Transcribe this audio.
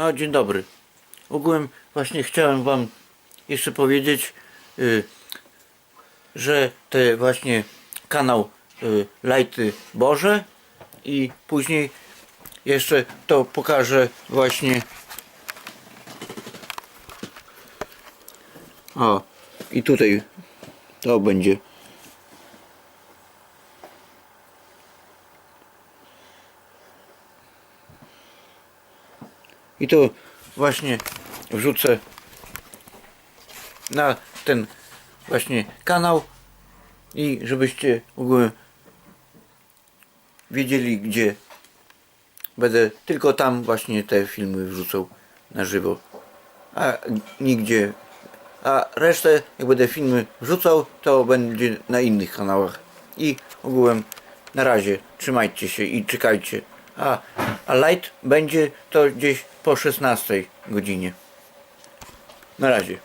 No, dzień dobry. Ogółem właśnie chciałem Wam jeszcze powiedzieć, y, że te właśnie kanał y, Lajty Boże i później jeszcze to pokażę właśnie o i tutaj to będzie I to właśnie wrzucę na ten właśnie kanał i żebyście ogółem wiedzieli gdzie będę tylko tam właśnie te filmy wrzucał na żywo. A nigdzie. A resztę jak będę filmy wrzucał to będzie na innych kanałach. I ogółem na razie trzymajcie się i czekajcie. A, a light będzie to gdzieś po 16 godzinie. Na razie